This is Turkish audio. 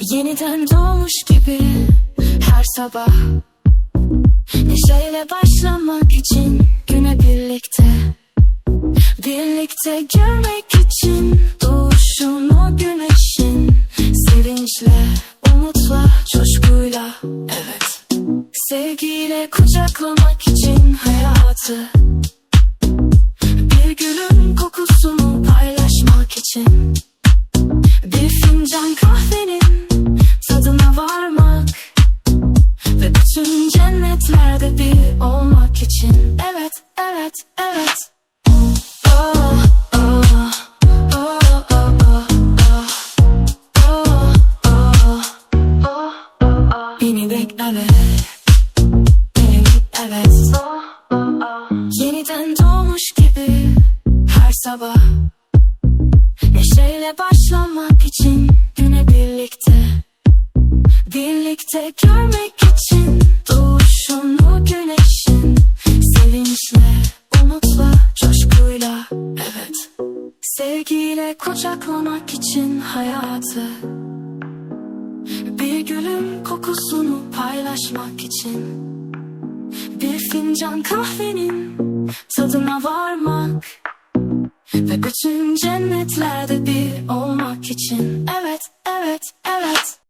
Yeniden doğmuş gibi her sabah. Neşeyle başlamak için güne birlikte. Birlikte görmek için doğuşun o güneşin Sevinçle, umutla, coşkuyla. Evet. Sevgiyle kucaklamak için hayatı Dertlerde bir olmak için Evet, evet, evet. Beni bekleme Beni evet. Yeniden doğmuş gibi Her sabah Neşeyle başlamak için Güne birlikte Birlikte görmek için Sevgiyle kucaklamak için hayatı. Bir gülün kokusunu paylaşmak için. Bir fincan kahvenin tadına varmak. Ve bütün cennetlerde bir olmak için. Evet, evet, evet